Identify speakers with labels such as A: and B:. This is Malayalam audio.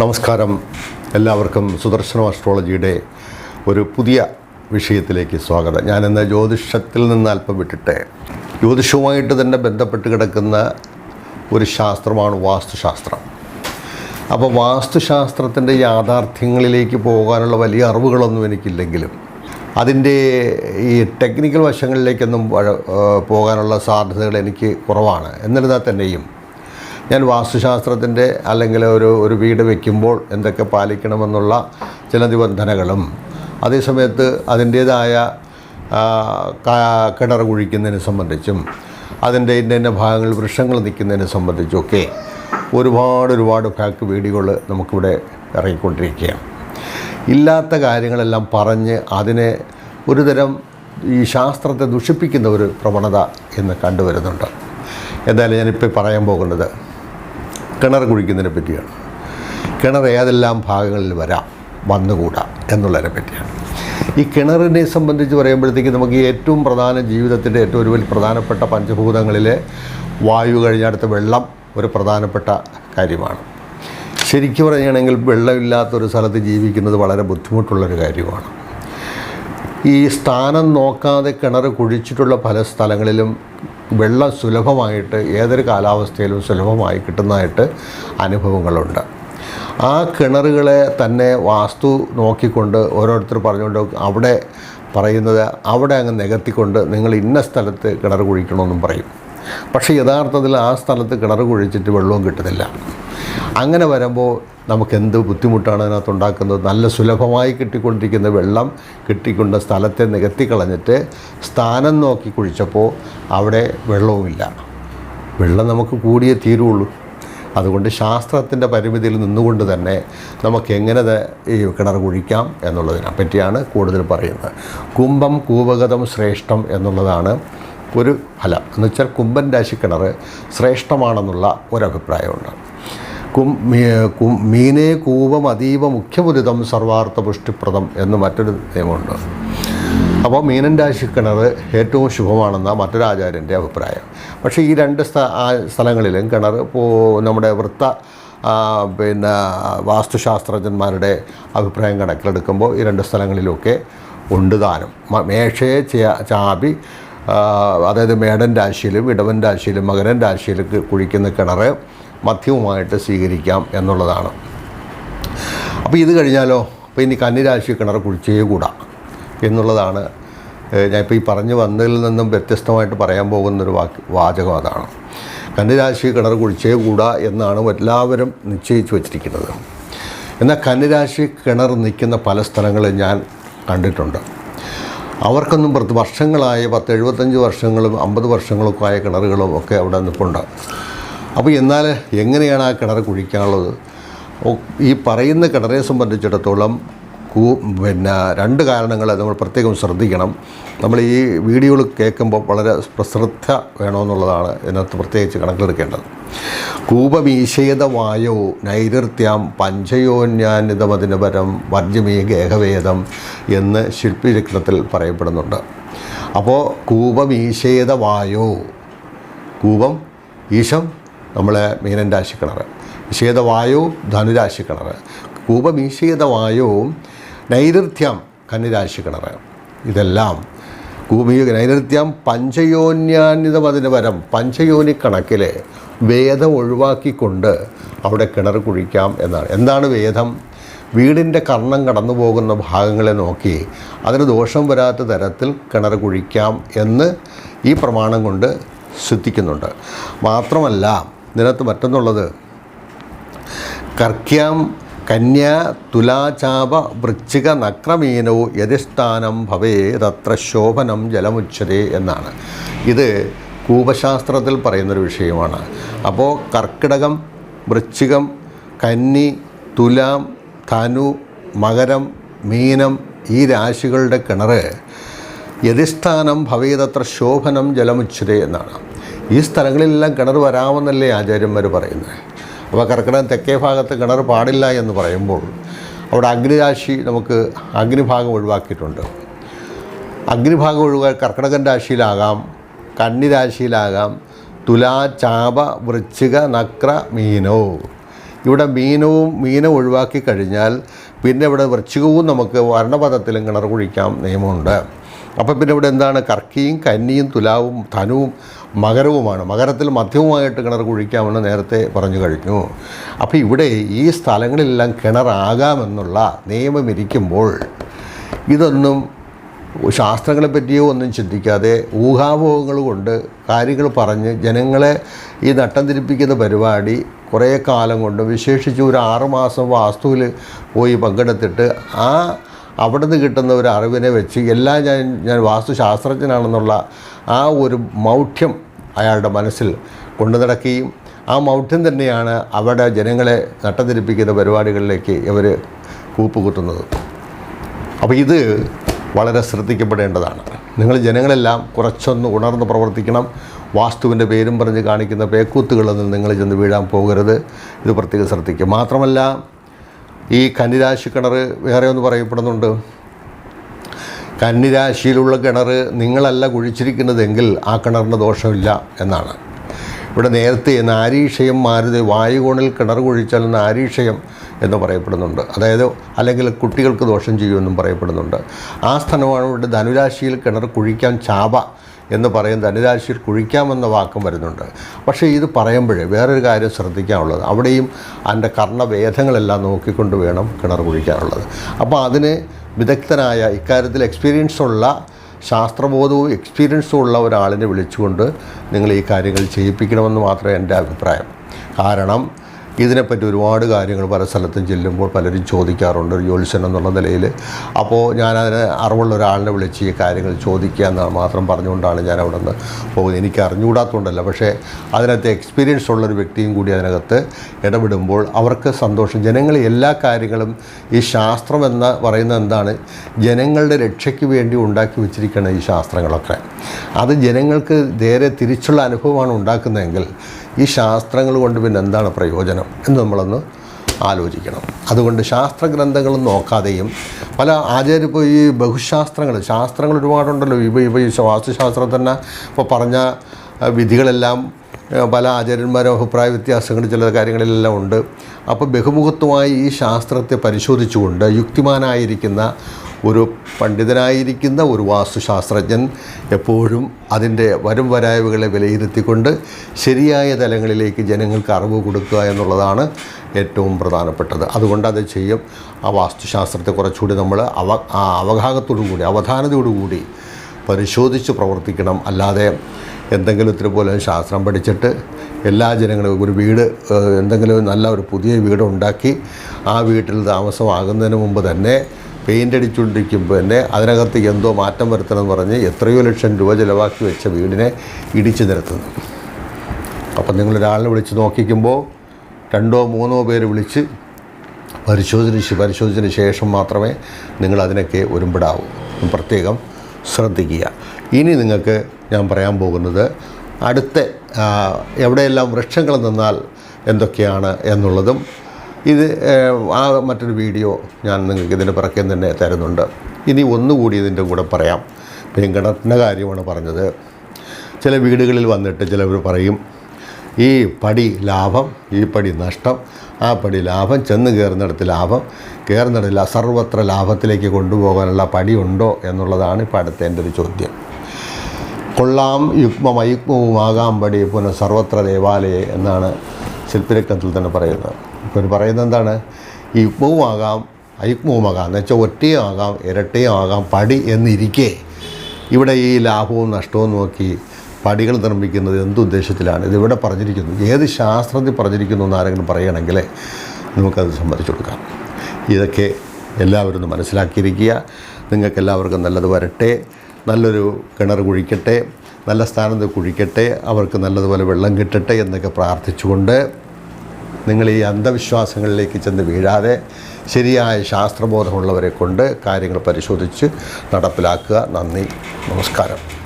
A: നമസ്കാരം. എല്ലാവർക്കും സുദർശന അസ്ട്രോളജിയുടെ ഒരു പുതിയ വിഷയത്തിലേക്ക് സ്വാഗതം. ഞാനിന്ന് ജ്യോതിഷത്തിൽ നിന്ന് അല്പം വിട്ടിട്ട് ജ്യോതിഷവുമായിട്ട് തന്നെ ബന്ധപ്പെട്ട് കിടക്കുന്ന ഒരു ശാസ്ത്രമാണ് വാസ്തുശാസ്ത്രം. അപ്പോൾ വാസ്തുശാസ്ത്രത്തിന്റെ യാഥാർത്ഥ്യങ്ങളിലേക്ക് പോകാനുള്ള വലിയ അറിവുകളൊന്നും എനിക്കില്ലെങ്കിലും അതിന്റെ ഈ ടെക്നിക്കൽ വശങ്ങളിലേക്കൊന്നും പോകാനുള്ള സാധ്യതകൾ എനിക്ക് കുറവാണ്. എന്നിരുന്നാൽ തന്നെയും ഞാൻ വാസ്തുശാസ്ത്രത്തിന്റെ അല്ലെങ്കിൽ ഒരു ഒരു വീട് വയ്ക്കുമ്പോൾ എന്തൊക്കെ പാലിക്കണമെന്നുള്ള ചില നിബന്ധനകളും. അതേസമയത്ത് അതിന്റേതായ കിണർ കുഴിക്കുന്നതിനെ സംബന്ധിച്ചും അതിന്റെ ഇന്ന ഇന്ന ഭാഗങ്ങളിൽ വൃക്ഷങ്ങൾ നിൽക്കുന്നതിനെ സംബന്ധിച്ചുമൊക്കെ ഒരുപാട് ഒരുപാട് ഫാക്ട് വീഡിയോകൾ നമുക്കിവിടെ ഇറങ്ങിക്കൊണ്ടിരിക്കുകയാണ്. ഇല്ലാത്ത കാര്യങ്ങളെല്ലാം പറഞ്ഞ് അതിനെ ഒരുതരം ഈ ശാസ്ത്രത്തെ ദുഷിപ്പിക്കുന്ന ഒരു പ്രവണത ഇന്ന് കണ്ടുവരുന്നുണ്ട്. എന്തായാലും ഞാനിപ്പോൾ പറയാൻ പോകുന്നത് കിണർ കുഴിക്കുന്നതിനെ പറ്റിയാണ്. കിണർ ഏതെല്ലാം ഭാഗങ്ങളിൽ വരാം വന്നുകൂടാ എന്നുള്ളതിനെ പറ്റിയാണ്. ഈ കിണറിനെ സംബന്ധിച്ച് പറയുമ്പോഴത്തേക്ക് നമുക്ക് ഏറ്റവും പ്രധാന ജീവിതത്തിന്റെ ഏറ്റവും ഒരു വലിയ പ്രധാനപ്പെട്ട പഞ്ചഭൂതങ്ങളിലെ വായു കഴിഞ്ഞടുത്ത് വെള്ളം ഒരു പ്രധാനപ്പെട്ട കാര്യമാണ്. ശരിക്കും പറയുകയാണെങ്കിൽ വെള്ളമില്ലാത്തൊരു സ്ഥലത്ത് ജീവിക്കുന്നത് വളരെ ബുദ്ധിമുട്ടുള്ളൊരു കാര്യമാണ്. ഈ സ്ഥാനം നോക്കാതെ കിണർ കുഴിച്ചിട്ടുള്ള പല സ്ഥലങ്ങളിലും വെള്ളം സുലഭമായിട്ട് ഏതൊരു കാലാവസ്ഥയിലും സുലഭമായി കിട്ടുന്നതായിട്ട് അനുഭവങ്ങളുണ്ട്. ആ കിണറുകളെ തന്നെ വാസ്തു നോക്കിക്കൊണ്ട് ഓരോരുത്തർ പറഞ്ഞുകൊണ്ട് അവിടെ പറയുന്നത് അവിടെ അങ്ങ് നികത്തിക്കൊണ്ട് നിങ്ങൾ ഇന്ന സ്ഥലത്ത് കിണർ കുഴിക്കണമെന്നും പറയും. പക്ഷേ യഥാർത്ഥത്തിൽ ആ സ്ഥലത്ത് കിണർ കുഴിച്ചിട്ട് വെള്ളവും കിട്ടുന്നില്ല. അങ്ങനെ വരുമ്പോൾ നമുക്ക് എന്ത് ബുദ്ധിമുട്ടാണ് അതിനകത്ത് ഉണ്ടാക്കുന്നത്? നല്ല സുലഭമായി കിട്ടിക്കൊണ്ടിരിക്കുന്ന വെള്ളം കിട്ടിക്കൊണ്ട സ്ഥലത്തെ നികത്തിക്കളഞ്ഞിട്ട് സ്ഥാനം നോക്കി കുഴിച്ചപ്പോൾ അവിടെ വെള്ളവുമില്ല. വെള്ളം നമുക്ക് കൂടിയേ തീരുള്ളൂ. അതുകൊണ്ട് ശാസ്ത്രത്തിന്റെ പരിമിതിയിൽ നിന്നുകൊണ്ട് തന്നെ നമുക്ക് എങ്ങനെ ഈ കിണർ കുഴിക്കാം എന്നുള്ളതിനെ പറ്റിയാണ് കൂടുതൽ പറയുന്നത്. കുംഭം കൂപഗതം ശ്രേഷ്ഠം എന്നുള്ളതാണ് ഒരു ഫലം. എന്നുവെച്ചാൽ കുംഭൻ രാശി കിണർ ശ്രേഷ്ഠമാണെന്നുള്ള ഒരഭിപ്രായമുണ്ട്. കും മീനേ കൂപം അതീവ മുഖ്യപുരിതം സർവാർത്ഥ പുഷ്ടിപ്രദം എന്ന് മറ്റൊരു നിയമമുണ്ട്. അപ്പോൾ മീനൻ രാശിക്കിണർ കിണർ ഏറ്റവും ശുഭമാണെന്ന മറ്റൊരു ആചാര്യന്റെ അഭിപ്രായം. പക്ഷേ ഈ രണ്ട് സ്ഥ സ്ഥലങ്ങളിലും കിണർ നമ്മുടെ വൃത്ത പിന്നെ വാസ്തുശാസ്ത്രജ്ഞന്മാരുടെ അഭിപ്രായം കണക്കിലെടുക്കുമ്പോൾ ഈ രണ്ട് സ്ഥലങ്ങളിലൊക്കെ ഉണ്ട് താനും. മേഷയെ ചാപി അതായത് മേടൻ രാശിയിലും ഇടവൻ രാശിയിലും മകരൻ രാശിയിലും കുഴിക്കുന്ന കിണർ മധ്യവുമായിട്ട് സ്വീകരിക്കാം എന്നുള്ളതാണ്. അപ്പോൾ ഇത് കഴിഞ്ഞാലോ? അപ്പോൾ ഇനി കന്നിരാശി കിണർ കുഴിച്ചേ കൂടാ എന്നുള്ളതാണ് ഞാൻ ഞാനിപ്പോൾ ഈ പറഞ്ഞു വന്നതിൽ നിന്നും വ്യത്യസ്തമായിട്ട് പറയാൻ പോകുന്നൊരു വാക്ക് വാചകം അതാണ്. കന്നിരാശി കിണർ കുഴിച്ചേ കൂടാ എന്നാണ് എല്ലാവരും നിശ്ചയിച്ചു വച്ചിരിക്കുന്നത്. എന്നാൽ കന്നിരാശി കിണർ നിൽക്കുന്ന പല സ്ഥലങ്ങളും ഞാൻ കണ്ടിട്ടുണ്ട്. അവർക്കൊന്നും വർഷങ്ങളായ പത്ത് എഴുപത്തഞ്ച് വർഷങ്ങളും അമ്പത് വർഷങ്ങളൊക്കെ ആയ കിണറുകളും ഒക്കെ അവിടെ നിൽപ്പുണ്ട്. അപ്പോൾ എന്നാൽ എങ്ങനെയാണ് ആ കിണർ കുഴിക്കാനുള്ളത്? ഈ പറയുന്ന കിണറെ സംബന്ധിച്ചിടത്തോളം കൂ പിന്നെ രണ്ട് കാരണങ്ങൾ നമ്മൾ പ്രത്യേകം ശ്രദ്ധിക്കണം. നമ്മൾ ഈ വീഡിയോകൾ കേൾക്കുമ്പോൾ വളരെ ശ്രദ്ധ വേണമെന്നുള്ളതാണ് ഇതിനകത്ത് പ്രത്യേകിച്ച് കണക്കിലെടുക്കേണ്ടത്. കൂപമീശേത വായോ നൈരൃത്യാം പഞ്ചയോന്യാനിതമതിനപരം വർജമീ ഗേഹവേദം എന്ന് ശില്പിരത്നത്തിൽ പറയപ്പെടുന്നുണ്ട്. അപ്പോൾ കൂപമീശേത വായോ കൂപം ഈശം നമ്മളെ മീനൻ രാശി കിണർ ധനുരാശിക്കിണർ ധനുരാശി കിണർ കൂപമീശേതവായുവും നൈരുത്യം കന്നിരാശി കിണർ ഇതെല്ലാം കൂപി നൈരുത്യം പഞ്ചയോന്യാന്യതമതിന് വരം പഞ്ചയോനി കണക്കിലെ വേദം ഒഴിവാക്കിക്കൊണ്ട് അവിടെ കിണർ കുഴിക്കാം എന്നാണ്. എന്താണ് വേദം? വീടിന്റെ കർണം കടന്നു പോകുന്ന ഭാഗങ്ങളെ നോക്കി അതിന് ദോഷം വരാത്ത തരത്തിൽ കിണർ കുഴിക്കാം എന്ന് ഈ പ്രമാണം കൊണ്ട് ശ്രദ്ധിക്കുന്നുണ്ട് മാത്രമല്ല ഇതിനകത്ത് മറ്റൊന്നുള്ളത്. കർക്യാം കന്യ തുലാചാപ വൃശ്ചിക നക്രമീനോ യതിസ്ഥാനം ഭവേ തത്ര ശോഭനം ജലമുച്ചതേ എന്നാണ്. ഇത് കൂപശാസ്ത്രത്തിൽ പറയുന്നൊരു വിഷയമാണ്. അപ്പോൾ കർക്കിടകം വൃശ്ചികം കന്നി തുലാം ധനു മകരം മീനം ഈ രാശികളുടെ കിണർ യതിസ്ഥാനം ഭവേതത്ര ശോഭനം ജലമുച്ചതേ എന്നാണ്. ഈ സ്ഥലങ്ങളിലെല്ലാം കിണർ വരാമെന്നല്ലേ ആചാര്യന്മാർ പറയുന്നത്. അപ്പോൾ കർക്കിടകം തെക്കേ ഭാഗത്ത് കിണർ പാടില്ല എന്ന് പറയുമ്പോൾ അവിടെ അഗ്നിരാശി നമുക്ക് അഗ്നിഭാഗം ഒഴിവാക്കിയിട്ടുണ്ട്. അഗ്നിഭാഗം ഒഴിവാക്കി കർക്കിടകൻ രാശിയിലാകാം കന്നി രാശിയിലാകാം തുലാ ചാപ വൃശ്ചിക നക്ര മീനോ. ഇവിടെ മീനവും മീന ഒഴിവാക്കി കഴിഞ്ഞാൽ പിന്നെ ഇവിടെ വൃശ്ചികവും നമുക്ക് വർണപഥത്തിലും കിണർ കുഴിക്കാം നിയമമുണ്ട്. അപ്പം പിന്നെ ഇവിടെ എന്താണ്? കർക്കിയും കന്നിയും തുലാവും ധനുവും മകരവുമാണ്. മകരത്തിൽ മധ്യവുമായിട്ട് കിണർ കുഴിക്കാമെന്ന് നേരത്തെ പറഞ്ഞു കഴിഞ്ഞു. അപ്പോൾ ഇവിടെ ഈ സ്ഥലങ്ങളിലെല്ലാം കിണറാകാമെന്നുള്ള നിയമം ഇരിക്കുമ്പോൾ ഇതൊന്നും ശാസ്ത്രങ്ങളെ പറ്റിയോ ഒന്നും ചിന്തിക്കാതെ ഊഹാപോഹങ്ങൾ കൊണ്ട് കാര്യങ്ങൾ പറഞ്ഞ് ജനങ്ങളെ ഈ നട്ടം തിരിപ്പിക്കുന്ന പരിപാടി കുറേ കാലം കൊണ്ട് വിശേഷിച്ച് ഒരു ആറുമാസം വാസ്തുവിൽ പോയി പങ്കെടുത്തിട്ട് ആ അവിടെ നിന്ന് കിട്ടുന്ന ഒരു അറിവിനെ വെച്ച് എല്ലാം ഞാൻ ഞാൻ വാസ്തുശാസ്ത്രജ്ഞനാണെന്നുള്ള ആ ഒരു മൗഢ്യം അയാളുടെ മനസ്സിൽ കൊണ്ടു നടക്കുകയും ആ മൗഢ്യം തന്നെയാണ് അവിടെ ജനങ്ങളെ നട്ടതിരിപ്പിക്കുന്ന പരിപാടികളിലേക്ക് ഇവർ കൂപ്പുകുത്തുന്നത് അപ്പോൾ ഇത് വളരെ ശ്രദ്ധിക്കപ്പെടേണ്ടതാണ്. നിങ്ങൾ ജനങ്ങളെല്ലാം കുറച്ചൊന്ന് ഉണർന്ന് പ്രവർത്തിക്കണം. വാസ്തുവിന്റെ പേരും പറഞ്ഞ് കാണിക്കുന്ന പേക്കൂത്തുകളിൽ നിന്ന് നിങ്ങൾ ചെന്ന് വീഴാൻ പോകരുത്. ഇത് പ്രത്യേകം ശ്രദ്ധിക്കുക. മാത്രമല്ല ഈ കന്നിരാശി കിണർ വേറെ ഒന്ന് പറയപ്പെടുന്നുണ്ട്. കന്നിരാശിയിലുള്ള കിണർ നിങ്ങളല്ല കുഴിച്ചിരിക്കുന്നതെങ്കിൽ ആ കിണറിന് ദോഷമില്ല എന്നാണ്. ഇവിടെ നേരത്തെ നാരീക്ഷയം മാരുതി വായുകോണിൽ കിണർ കുഴിച്ചാൽ നാരീക്ഷയം എന്ന് പറയപ്പെടുന്നുണ്ട്. അതായത് അല്ലെങ്കിൽ കുട്ടികൾക്ക് ദോഷം ചെയ്യുമെന്നും പറയപ്പെടുന്നുണ്ട്. ആ സ്ഥലമാണ് ഇവിടെ ധനുരാശിയിൽ കിണർ കുഴിക്കാൻ ചാപ എന്ന് പറയും ധനുരാശിയിൽ കുഴിക്കാമെന്ന വാക്കും വരുന്നുണ്ട്. പക്ഷേ ഇത് പറയുമ്പോഴേ വേറൊരു കാര്യം ശ്രദ്ധിക്കാനുള്ളത്. അവിടെയും അതിന്റെ കർണവേദങ്ങളെല്ലാം നോക്കിക്കൊണ്ട് വേണം കിണർ കുഴിക്കാനുള്ളത്. അപ്പോൾ അതിന് വിദഗ്ധനായ ഇക്കാര്യത്തിൽ എക്സ്പീരിയൻസ് ഉള്ള ശാസ്ത്രബോധവും എക്സ്പീരിയൻസും ഉള്ള ഒരാളിനെ വിളിച്ചുകൊണ്ട് നിങ്ങൾ ഈ കാര്യങ്ങൾ ചെയ്യിപ്പിക്കണമെന്ന് മാത്രമേ എന്റെ അഭിപ്രായം. കാരണം ഇതിനെപ്പറ്റി ഒരുപാട് കാര്യങ്ങൾ പല സ്ഥലത്തും ചെല്ലുമ്പോൾ പലരും ചോദിക്കാറുണ്ട് ഒരു ജ്യോത്സ്യൻ എന്നുള്ള നിലയിൽ. അപ്പോൾ ഞാനതിന് അറിവുള്ള ഒരാളിനെ വിളിച്ച് ഈ കാര്യങ്ങൾ ചോദിക്കുക എന്ന് മാത്രം പറഞ്ഞുകൊണ്ടാണ് ഞാൻ അവിടെ നിന്ന് പോകുന്നത്. എനിക്ക് അറിഞ്ഞുകൂടാത്തതുകൊണ്ടല്ല പക്ഷേ അതിനകത്ത് എക്സ്പീരിയൻസ് ഉള്ളൊരു വ്യക്തിയും കൂടി അതിനകത്ത് ഇടപെടുമ്പോൾ അവർക്ക് സന്തോഷം. ജനങ്ങൾ എല്ലാ കാര്യങ്ങളും ഈ ശാസ്ത്രം എന്ന് പറയുന്നത് എന്താണ്? ജനങ്ങളുടെ രക്ഷയ്ക്ക് വേണ്ടി ഉണ്ടാക്കി വെച്ചിരിക്കുന്ന ഈ ശാസ്ത്രങ്ങളൊക്കെ. അത് ജനങ്ങൾക്ക് നേരെ തിരിച്ചുള്ള അനുഭവമാണ് ഉണ്ടാക്കുന്നതെങ്കിൽ ഈ ശാസ്ത്രങ്ങൾ കൊണ്ട് പിന്നെ എന്താണ് പ്രയോജനം എന്ന് നമ്മളൊന്ന് ആലോചിക്കണം. അതുകൊണ്ട് ശാസ്ത്രഗ്രന്ഥങ്ങളും നോക്കാതെയും പല ആചാര്യ ഇപ്പോൾ ഈ ബഹുശാസ്ത്രങ്ങൾ ശാസ്ത്രങ്ങൾ ഒരുപാടുണ്ടല്ലോ. ഇപ്പോൾ ഇപ്പോൾ ഈ വാസ്തുശാസ്ത്രം തന്നെ ഇപ്പോൾ പറഞ്ഞ വിധികളെല്ലാം പല ആചാര്യന്മാരും അഭിപ്രായ വ്യത്യാസങ്ങൾ ചില കാര്യങ്ങളിലെല്ലാം ഉണ്ട്. അപ്പോൾ ബഹുമുഖത്വമായി ഈ ശാസ്ത്രത്തെ പരിശോധിച്ചുകൊണ്ട് യുക്തിമാനായിരിക്കുന്ന ഒരു പണ്ഡിതനായിരിക്കുന്ന ഒരു വാസ്തുശാസ്ത്രജ്ഞൻ എപ്പോഴും അതിന്റെ വരും വരായവുകളെ വിലയിരുത്തിക്കൊണ്ട് ശരിയായ തലങ്ങളിലേക്ക് ജനങ്ങൾക്ക് അറിവ് കൊടുക്കുക എന്നുള്ളതാണ് ഏറ്റവും പ്രധാനപ്പെട്ടത്. അതുകൊണ്ട് അത് ചെയ്യും. ആ വാസ്തുശാസ്ത്രത്തെ കുറച്ചുകൂടി നമ്മൾ അവ അവഗാഹത്തോടു കൂടി അവധാനതയോടു കൂടി പരിശോധിച്ച് പ്രവർത്തിക്കണം. അല്ലാതെ എന്തെങ്കിലും ഇത്തിരി പോലെ ശാസ്ത്രം പഠിച്ചിട്ട് എല്ലാ ജനങ്ങളും ഒരു വീട് എന്തെങ്കിലും നല്ല ഒരു പുതിയ വീട് ഉണ്ടാക്കി ആ വീട്ടിൽ താമസമാകുന്നതിന് മുമ്പ് തന്നെ പെയിന്റ് അടിച്ചുകൊണ്ടിരിക്കുമ്പോൾ തന്നെ അതിനകത്ത് എന്തോ മാറ്റം വരുത്തണമെന്ന് പറഞ്ഞ് എത്രയോ ലക്ഷം രൂപ ചിലവാക്കി വെച്ച വീടിനെ ഇടിച്ചു നിരത്തുന്നു. അപ്പം നിങ്ങളൊരാളിനെ വിളിച്ച് നോക്കിക്കുമ്പോൾ രണ്ടോ മൂന്നോ പേര് വിളിച്ച് പരിശോധന പരിശോധിച്ചതിന് ശേഷം മാത്രമേ നിങ്ങൾ അതിനൊക്കെ ഒരുമ്പിടാവൂ. പ്രത്യേകം ശ്രദ്ധിക്കുക. ഇനി നിങ്ങൾക്ക് ഞാൻ പറയാൻ പോകുന്നത് അടുത്ത എവിടെയെല്ലാം വൃക്ഷങ്ങൾ നിന്നാൽ എന്തൊക്കെയാണ് എന്നുള്ളതും ഇത് ആ മറ്റൊരു വീഡിയോ ഞാൻ നിങ്ങൾക്ക് ഇതിന്റെ പിറക്കെ തന്നെ തരുന്നുണ്ട്. ഇനി ഒന്നുകൂടി ഇതിന്റെ കൂടെ പറയാം. പെങ്കിണറ്റിന്റെ കാര്യമാണ് പറഞ്ഞത്. ചില വീടുകളിൽ വന്നിട്ട് ചിലവർ പറയും ഈ പടി ലാഭം ഈ പടി നഷ്ടം ആ പടി ലാഭം ചെന്ന് കയറുന്നിടത്ത് ലാഭം കയറുന്നിടത്തില്ല സർവത്ര ലാഭത്തിലേക്ക് കൊണ്ടുപോകാനുള്ള പടി ഉണ്ടോ എന്നുള്ളതാണ് ഇപ്പോൾ അടുത്ത എന്റെ ഒരു ചോദ്യം. കൊള്ളാം യുഗ്മം അയുഗ്മവുമാകാം പടി പുനഃ സർവത്ര ദേവാലയെ എന്നാണ് ശില്പിരക്കത്തിൽ തന്നെ പറയുന്നത്. ഇപ്പോൾ പറയുന്നത് എന്താണ്? ഈ യുഗ്മവുമാകാം അയുഗ്മവുമാകാം എന്ന് വെച്ചാൽ ഒറ്റയും ആകാം ഇരട്ടയും ആകാം പടി എന്നിരിക്കെ. ഇവിടെ ഈ ലാഭവും നഷ്ടവും നോക്കി പടികൾ നിർമ്മിക്കുന്നത് എന്തുദ്ദേശത്തിലാണ് ഇതിവിടെ പറഞ്ഞിരിക്കുന്നു. ഏത് ശാസ്ത്രത്തിൽ പറഞ്ഞിരിക്കുന്നു എന്ന് ആരെങ്കിലും നമുക്കത് സമ്മതിച്ചു കൊടുക്കാം. ഇതൊക്കെ എല്ലാവരും മനസ്സിലാക്കിയിരിക്കുക. നിങ്ങൾക്ക് എല്ലാവർക്കും നല്ലത് വരട്ടെ. നല്ലൊരു കിണർ കുഴിക്കട്ടെ. നല്ല സ്ഥാനത്ത് കുഴിക്കട്ടെ. അവർക്ക് നല്ലതുപോലെ വെള്ളം കിട്ടട്ടെ എന്നൊക്കെ പ്രാർത്ഥിച്ചുകൊണ്ട് നിങ്ങൾ ഈ അന്ധവിശ്വാസങ്ങളിലേക്ക് ചെന്ന് വീഴാതെ ശരിയായ ശാസ്ത്രബോധമുള്ളവരെ കൊണ്ട് കാര്യങ്ങൾ പരിശോധിച്ച് നടപ്പിലാക്കുക. നന്ദി. നമസ്കാരം.